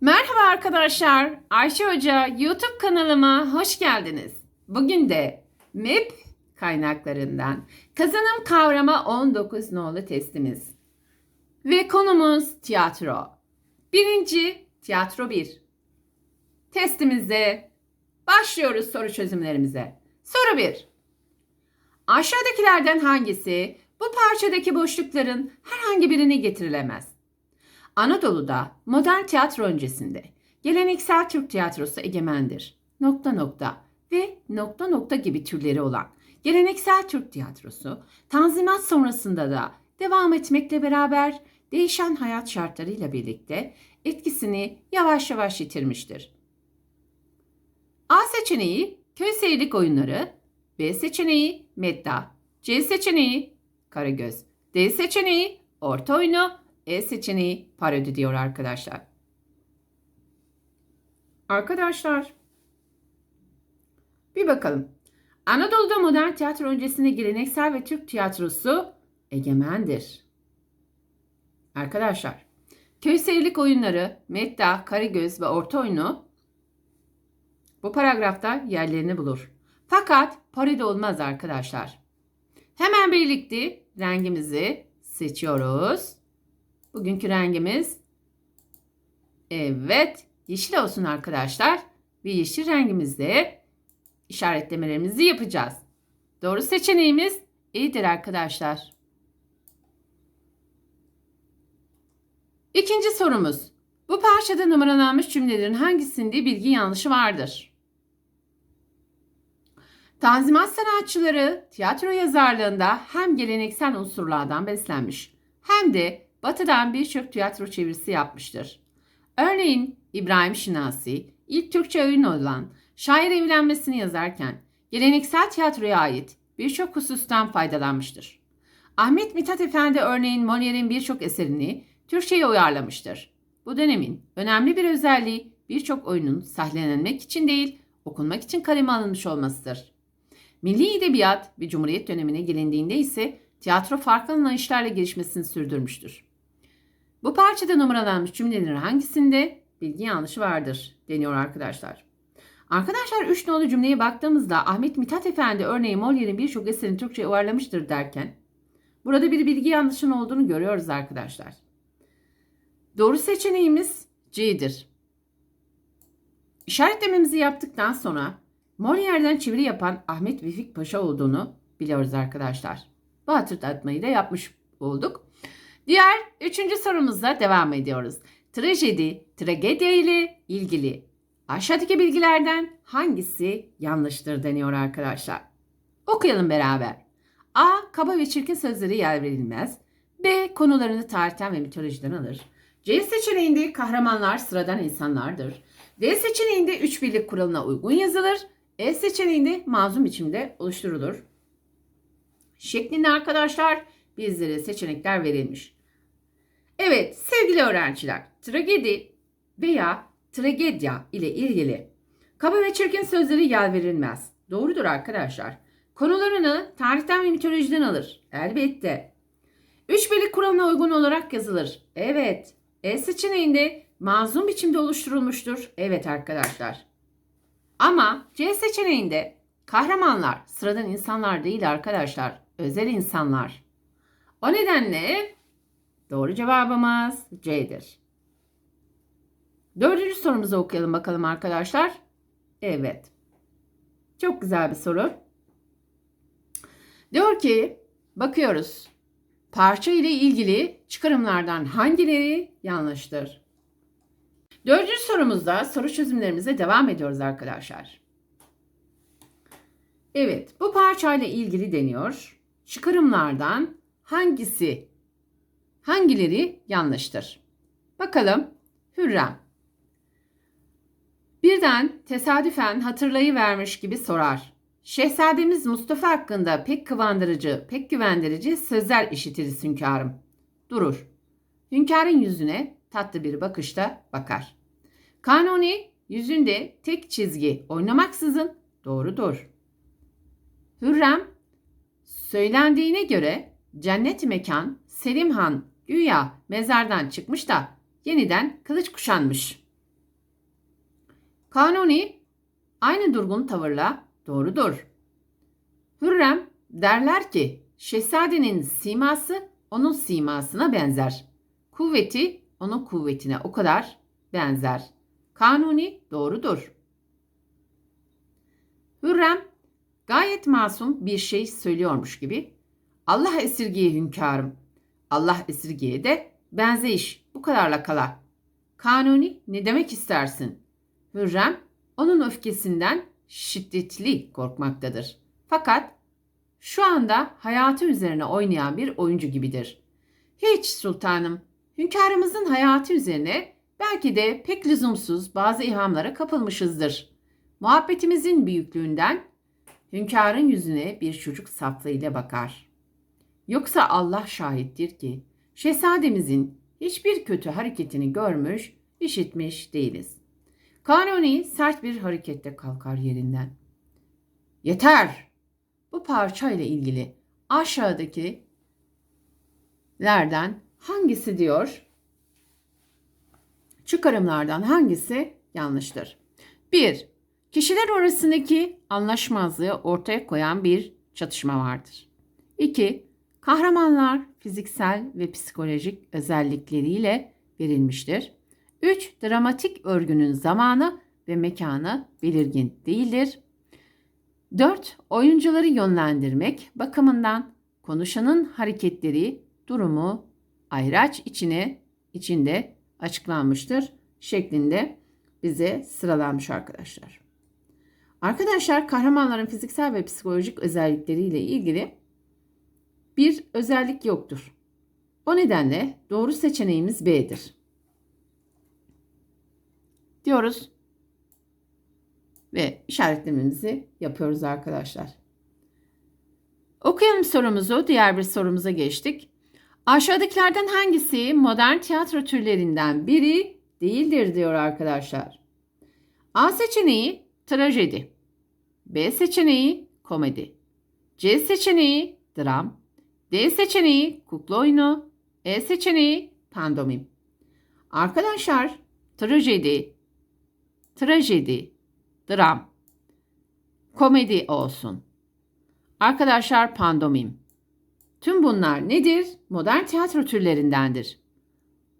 Merhaba arkadaşlar. Ayşe Hoca YouTube kanalıma hoş geldiniz. Bugün de MEP kaynaklarından kazanım kavrama 19 nolu testimiz. Ve konumuz tiyatro. Birinci tiyatro 1. Testimizde başlıyoruz soru çözümlerimize. Soru 1. Aşağıdakilerden hangisi bu parçadaki boşlukların herhangi birine getirilemez? Anadolu'da modern tiyatro öncesinde geleneksel Türk tiyatrosu egemendir. Nokta nokta ve nokta nokta gibi türleri olan geleneksel Türk tiyatrosu Tanzimat sonrasında da devam etmekle beraber değişen hayat şartlarıyla birlikte etkisini yavaş yavaş yitirmiştir. A seçeneği köy seyirlik oyunları, B seçeneği medda, C seçeneği karagöz, D seçeneği orta oyunu, E seçeneği parodi diyor arkadaşlar. Arkadaşlar bir bakalım. Anadolu'da modern tiyatro öncesinde geleneksel ve Türk tiyatrosu egemendir. Arkadaşlar, köy seyirlik oyunları, medda, karagöz ve orta oyunu bu paragrafta yerlerini bulur. Fakat parodi olmaz arkadaşlar. Hemen birlikte rengimizi seçiyoruz. Bugünkü rengimiz evet yeşil olsun arkadaşlar. Ve yeşil rengimizde işaretlemelerimizi yapacağız. Doğru seçeneğimiz iyidir arkadaşlar. İkinci sorumuz. Bu parçada numaralanmış cümlelerin hangisinde bilgi yanlışı vardır? Tanzimat sanatçıları tiyatro yazarlığında hem geleneksel unsurlardan beslenmiş hem de batıdan birçok tiyatro çevirisi yapmıştır. Örneğin İbrahim Şinasi ilk Türkçe oyun olan Şair Evlenmesini yazarken geleneksel tiyatroya ait birçok husustan faydalanmıştır. Ahmet Mithat Efendi örneğin Molière'in birçok eserini Türkçe'ye uyarlamıştır. Bu dönemin önemli bir özelliği birçok oyunun sahnelenmek için değil, okunmak için kaleme alınmış olmasıdır. Milli Edebiyat ve Cumhuriyet dönemine gelindiğinde ise tiyatro farklı anlayışlarla gelişmesini sürdürmüştür. Bu parçada numaralanmış cümlelerin hangisinde bilgi yanlışı vardır deniyor arkadaşlar. Arkadaşlar 3 nolu cümleye baktığımızda Ahmet Mithat Efendi örneğin Molière'in birçok eserini Türkçe'ye uyarlamıştır derken burada bir bilgi yanlışının olduğunu görüyoruz arkadaşlar. Doğru seçeneğimiz C'dir. İşaretlememizi yaptıktan sonra Molière'den çeviri yapan Ahmet Vefik Paşa olduğunu biliyoruz arkadaşlar. Bu hatırlatmayı da yapmış olduk. Diğer üçüncü sorumuzla devam ediyoruz. Trajedi, tragedya ile ilgili aşağıdaki bilgilerden hangisi yanlıştır deniyor arkadaşlar. Okuyalım beraber. A. Kaba ve çirkin sözleri yer verilmez. B. Konularını tarihten ve mitolojiden alır. C seçeneğinde kahramanlar sıradan insanlardır. D seçeneğinde üç birlik kuralına uygun yazılır. E seçeneğinde mazlum biçimde oluşturulur. Şeklinde arkadaşlar bizlere seçenekler verilmiş. Evet sevgili öğrenciler tragedi veya tragedya ile ilgili kaba ve çirkin sözleri yer verilmez. Doğrudur arkadaşlar. Konularını tarihten ve mitolojiden alır. Elbette. Üç birlik kuralına uygun olarak yazılır. Evet. E seçeneğinde mazlum biçimde oluşturulmuştur. Evet arkadaşlar. Ama C seçeneğinde kahramanlar sıradan insanlar değil arkadaşlar. Özel insanlar. O nedenle doğru cevabımız C'dir. Dördüncü sorumuzu okuyalım bakalım arkadaşlar. Evet. Çok güzel bir soru. Diyor ki bakıyoruz. Parça ile ilgili çıkarımlardan hangileri yanlıştır? Dördüncü sorumuzda soru çözümlerimize devam ediyoruz arkadaşlar. Evet, bu parçayla ilgili deniyor. Çıkarımlardan hangisi, hangileri yanlıştır? Bakalım. Hürrem. Birden tesadüfen hatırlayıvermiş gibi sorar. Şehzademiz Mustafa hakkında pek kıvandırıcı, pek güvendirici sözler işitiriz hünkârım. Durur. Hünkârın yüzüne tatlı bir bakışta bakar. Kanuni yüzünde tek çizgi oynamaksızın doğrudur. Hürrem söylendiğine göre cennet mekan Selim Han güya mezardan çıkmış da yeniden kılıç kuşanmış. Kanuni aynı durgun tavırla doğrudur. Hürrem derler ki şehzadenin siması onun simasına benzer. Kuvveti onun kuvvetine o kadar benzer. Kanuni doğrudur. Hürrem gayet masum bir şey söylüyormuş gibi Allah esirgeye hünkârım. Allah esirgeye de benzeyiş bu kadarla kala. Kanuni ne demek istersin? Hürrem onun öfkesinden şiddetli korkmaktadır. Fakat şu anda hayatı üzerine oynayan bir oyuncu gibidir. Hiç sultanım, hünkârımızın hayatı üzerine belki de pek lüzumsuz bazı ihamlara kapılmışızdır. Muhabbetimizin büyüklüğünden hünkârın yüzüne bir çocuk saflığıyla bakar. Yoksa Allah şahittir ki şehzademizin hiçbir kötü hareketini görmüş, işitmiş değiliz. Kanuni sert bir hareketle kalkar yerinden. Yeter! Bu parça ile ilgili aşağıdakilerden hangisi diyor? Çıkarımlardan hangisi yanlıştır? 1. Kişiler arasındaki anlaşmazlığı ortaya koyan bir çatışma vardır. 2. Kahramanlar fiziksel ve psikolojik özellikleriyle verilmiştir. 3. Dramatik örgünün zamanı ve mekanı belirgin değildir. 4. Oyuncuları yönlendirmek bakımından konuşanın hareketleri, durumu ayraç içine içinde açıklanmıştır şeklinde bize sıralanmış arkadaşlar. Arkadaşlar kahramanların fiziksel ve psikolojik özellikleriyle ilgili bir özellik yoktur. O nedenle doğru seçeneğimiz B'dir. Diyoruz ve işaretlememizi yapıyoruz arkadaşlar. Okuyalım sorumuzu. Diğer bir sorumuza geçtik. Aşağıdakilerden hangisi modern tiyatro türlerinden biri değildir diyor arkadaşlar. A seçeneği trajedi. B seçeneği komedi. C seçeneği dram. D seçeneği kukla oyunu. E seçeneği pandomim. Arkadaşlar trajedi, trajedi, dram, komedi olsun. Arkadaşlar pandomim. Tüm bunlar nedir? Modern tiyatro türlerindendir.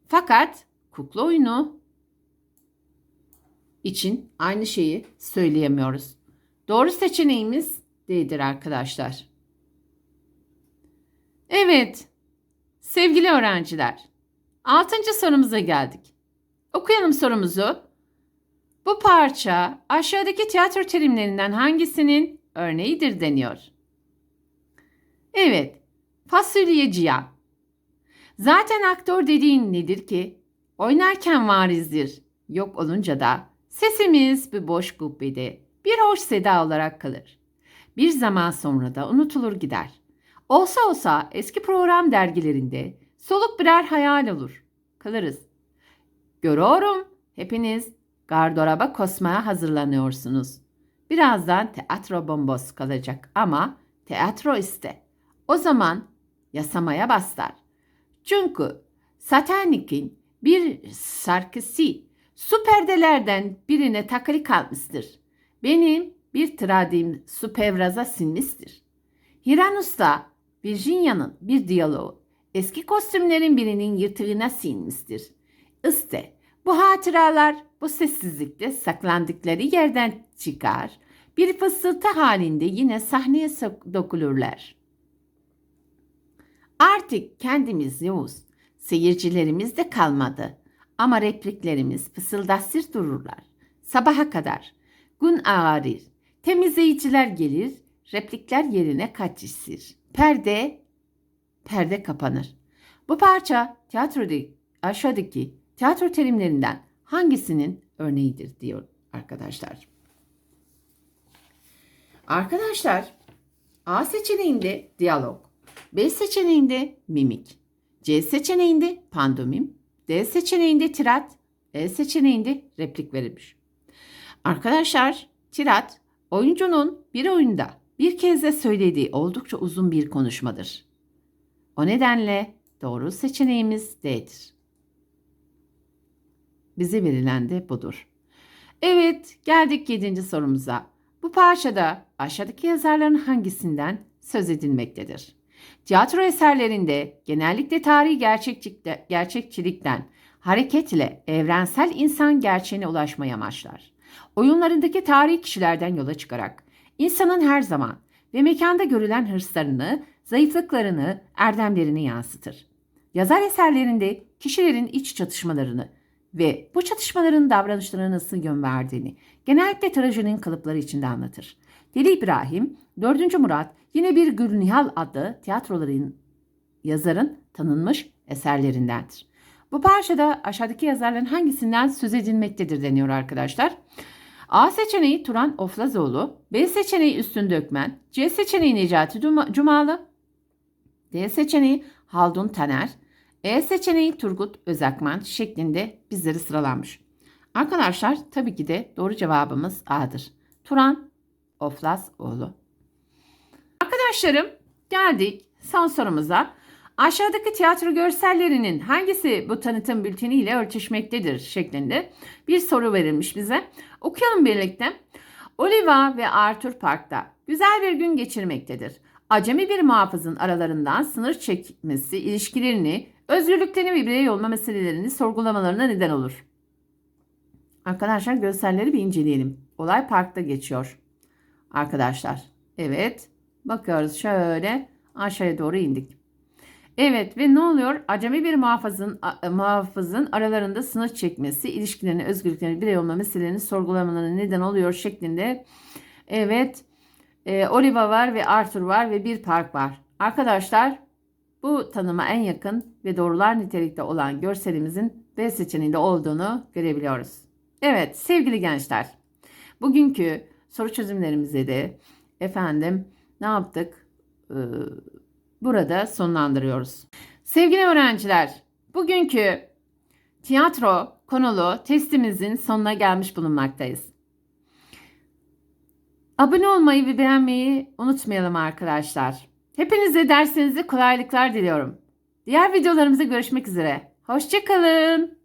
Fakat kukla oyunu için aynı şeyi söyleyemiyoruz. Doğru seçeneğimiz D'dir arkadaşlar. Evet, sevgili öğrenciler, altıncı sorumuza geldik. Okuyalım sorumuzu. Bu parça aşağıdaki tiyatro terimlerinden hangisinin örneğidir deniyor. Evet, fasulye cihan. Zaten aktör dediğin nedir ki? Oynarken varizdir. Yok olunca da sesimiz bir boş kubbede bir hoş seda olarak kalır. Bir zaman sonra da unutulur gider. Olsa olsa eski program dergilerinde soluk birer hayal olur. Kalırız. Görüyorum hepiniz gardıroba kosmaya hazırlanıyorsunuz. Birazdan tiyatro bombos kalacak ama tiyatro iste. O zaman yasamaya baslar. Çünkü Satanik'in bir şarkısı su perdelerden birine takılı kalmıştır. Benim bir tradim su pevraza sinmiştir. Hiranus'ta Virginia'nın bir diyaloğu eski kostümlerin birinin yırtığına sinmiştir. İşte bu hatıralar bu sessizlikte saklandıkları yerden çıkar, bir fısıltı halinde yine sahneye dokulurlar. Artık kendimiz yokuz, seyircilerimiz de kalmadı ama repliklerimiz fısıldatsız dururlar. Sabaha kadar gün ağarır, temizleyiciler gelir, replikler yerine kaçışır. Perde, perde kapanır. Bu parça tiyatroda aşağıdaki tiyatro terimlerinden hangisinin örneğidir diyor arkadaşlar. Arkadaşlar A seçeneğinde diyalog, B seçeneğinde mimik, C seçeneğinde pandomim, D seçeneğinde tirat, E seçeneğinde replik verilmiş. Arkadaşlar tirat oyuncunun bir oyunda bir kez de söylediği oldukça uzun bir konuşmadır. O nedenle doğru seçeneğimiz D'dir. Bize verilen de budur. Evet, geldik 7. sorumuza. Bu parçada aşağıdaki yazarların hangisinden söz edilmektedir? Tiyatro eserlerinde genellikle tarihi gerçekçilikte- gerçekçilikten hareketle evrensel insan gerçeğine ulaşmayı amaçlar. Oyunlarındaki tarihi kişilerden yola çıkarak insanın her zaman ve mekanda görülen hırslarını, zayıflıklarını, erdemlerini yansıtır. Yazar eserlerinde kişilerin iç çatışmalarını ve bu çatışmaların davranışlarına nasıl yön verdiğini genellikle trajedinin kalıpları içinde anlatır. Deli İbrahim, 4. Murat yine bir Gülnihal adlı tiyatroların yazarın tanınmış eserlerindendir. Bu parçada aşağıdaki yazarların hangisinden söz edilmektedir deniyor arkadaşlar. A seçeneği Turan Oflazoğlu, B seçeneği Üstün Dökmen, C seçeneği Necati Cumalı, D seçeneği Haldun Taner, E seçeneği Turgut Özakman şeklinde bizleri sıralanmış. Arkadaşlar tabii ki de doğru cevabımız A'dır. Turan Oflazoğlu. Arkadaşlarım geldik son sorumuza. Aşağıdaki tiyatro görsellerinin hangisi bu tanıtım bülteni ile örtüşmektedir şeklinde bir soru verilmiş bize. Okuyalım birlikte. Oliva ve Arthur Park'ta güzel bir gün geçirmektedir. Acemi bir muhafızın aralarından sınır çekmesi ilişkilerini, özgürlüklerini ve birey olma meselelerini sorgulamalarına neden olur. Arkadaşlar görselleri bir inceleyelim. Olay parkta geçiyor. Arkadaşlar. Evet. Bakıyoruz şöyle aşağıya doğru indik. Evet ve ne oluyor? Acemi bir muhafızın, a- muhafızın aralarında sınır çekmesi, ilişkilerini, özgürlüklerini, birey olma meselelerini sorgulamalarına neden oluyor şeklinde. Evet, e, Oliva var ve Arthur var ve bir park var. Arkadaşlar bu tanıma en yakın ve doğrular nitelikte olan görselimizin B seçeneğinde olduğunu görebiliyoruz. Evet sevgili gençler, bugünkü soru çözümlerimizi de efendim ne yaptık? Ee, burada sonlandırıyoruz. Sevgili öğrenciler, bugünkü tiyatro konulu testimizin sonuna gelmiş bulunmaktayız. Abone olmayı ve beğenmeyi unutmayalım arkadaşlar. Hepinize dersinizde kolaylıklar diliyorum. Diğer videolarımızda görüşmek üzere. Hoşçakalın.